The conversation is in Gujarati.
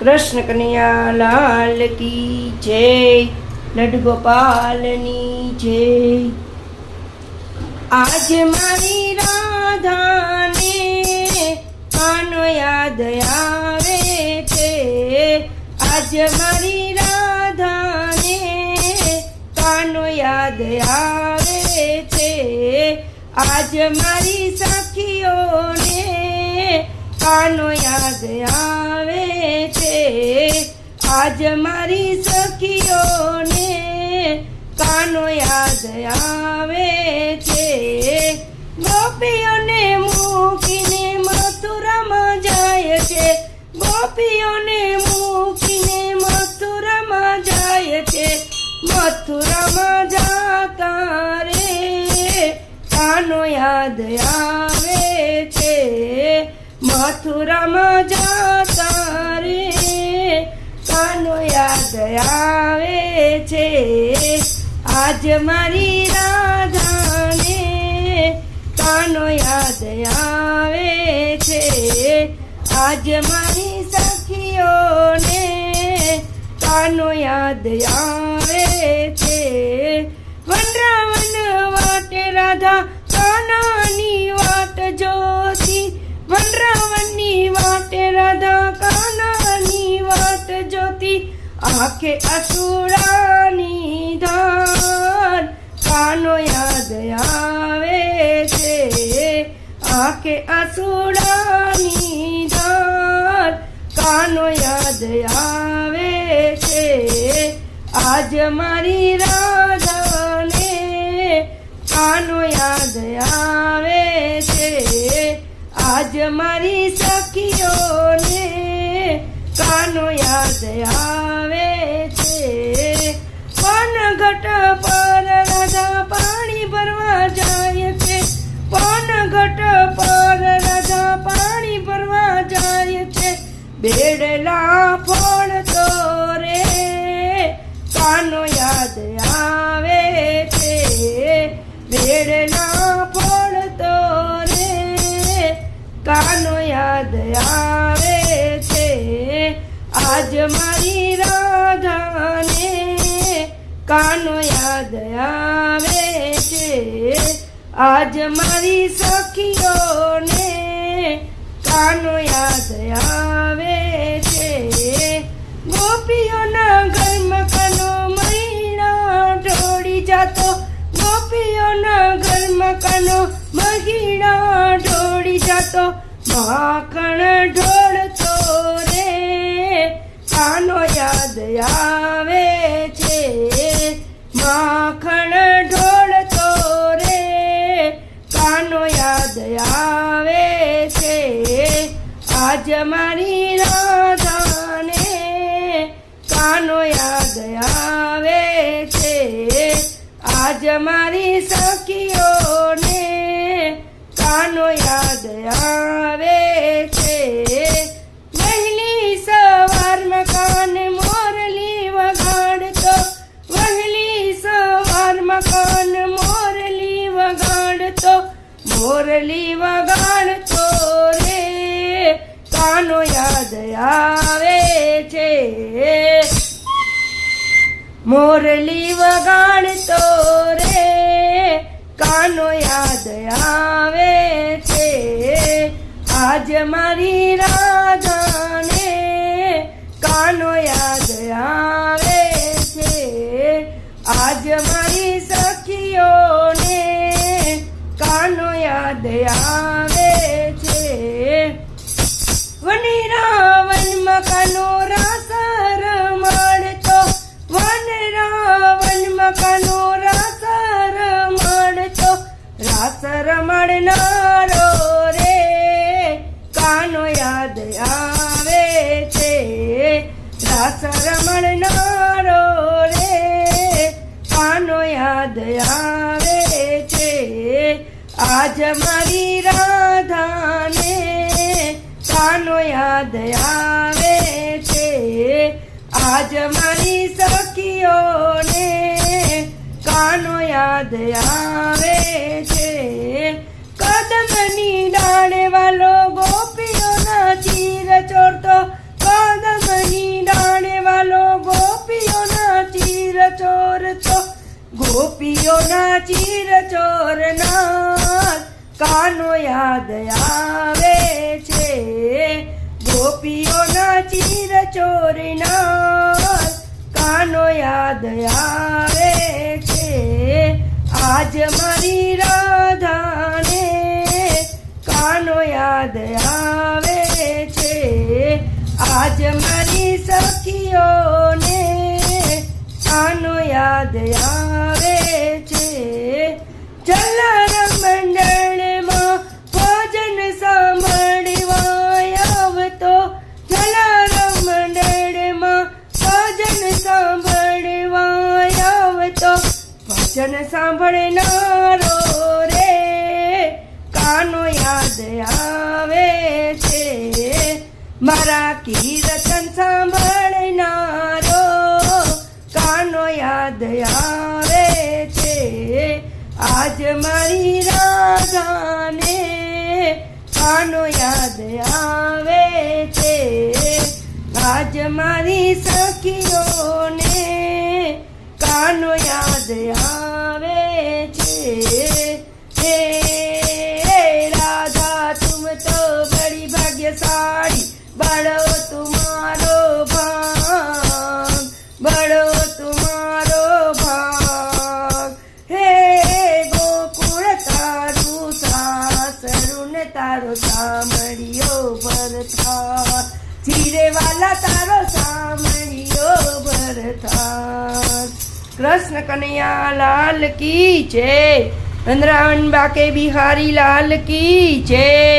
કૃષ્ણ કનૈયા લાલ કી જય. લડગોપાલની જય. આજ મારી રાધાને આનો યાદ આવે છે. આજ મારી રાધાને કાનો યાદ આવે છે. આજ મારી સખીઓને કાનો યાદ આવે છે. આજ મારી સખીઓને કાનો યાદ આવે છે. ગોપીઓને મૂકીને મથુરામાં જાય છે. ગોપીઓને મૂકીને મથુરામાં જાય છે. મથુરામાં જાતા રે, કાનો યાદ આવે છે. મથુરામાં યાદ આવે છે. આજ મારી રાધાને કાનો યાદ આવે છે. આજ મારી સખીઓને કાનો યાદ આવે છે. વનરાવન વાટે રાધા કાનાની વાટ જોતી. વનરાવનની વાટે રાધા જોતી આંખે અસુરાની ધાર કાનો યાદ આવે છે આંખે અસુરાની ધાર કાનો યાદ આવે છે આજ મારી રાધાને કાનો યાદ આવે છે આજ મારી સખીઓને કાનો યાદ આવે છે. પનઘટ પર રાજા પાણી ભરવા જાય છે. પનઘટ પર રાજા પાણી ભરવા જાય છે. બેડલા ફળ તો રે કાનો યાદ આવે છે. બેડલા ફળ તો રે કાનો યાદ આવે આજ મારી રાધાને કાનો યાદ આવે છે. આજ મારી સખીઓને કાનો યાદ આવે છે. ગોપીઓના ઘરમાં કાનો મહિના ઢોળી જાતો. ગોપીઓના ઘરમાં કાનો મહિના ઢોળી જાતો. માખણ ઢોળતો રે કાનો યાદ આવે છે. માખણ ઢોળતો રે. કાનો યાદ આવે છે. આજ મારી રાધાને કાનો યાદ આવે છે. આજ મારી મોરલી વગાડતો રે કાનો યાદ આવે છે. મોરલી વગાડતો રે કાનો યાદ આવે છે. આજ મારી રાધાને કાનો યાદ આવે છે. આજ મારી સખીઓ યાદ આજ મારી રાધાને કાનો યાદ આવે છે. આજ મારી સખીઓને કાનો યાદ આવે યાદ આવે છે? ગોપીઓના ચીર ચોરીના કાનો યાદ આવે છે? આજ મારી રાધાને કાનો યાદ આવે છે? આજ મારી સખીઓને કાનો યાદ આવે છે? જલાર સાંભળનારો રે. કાનો યાદ આવે છે. મારા કીર્તન સાંભળનારો કાનો યાદ આવે છે. આજ મારી રાધાને કાનો યાદ આવે છે. આજ મારી સખીઓને કાનો યાદ આવે ધીરે વાલા તારો સામળિયો ભરતા કૃષ્ણ કનૈયા, લાલ કી જય. વૃંદાવન બાકે બિહારી, લાલ કી જય.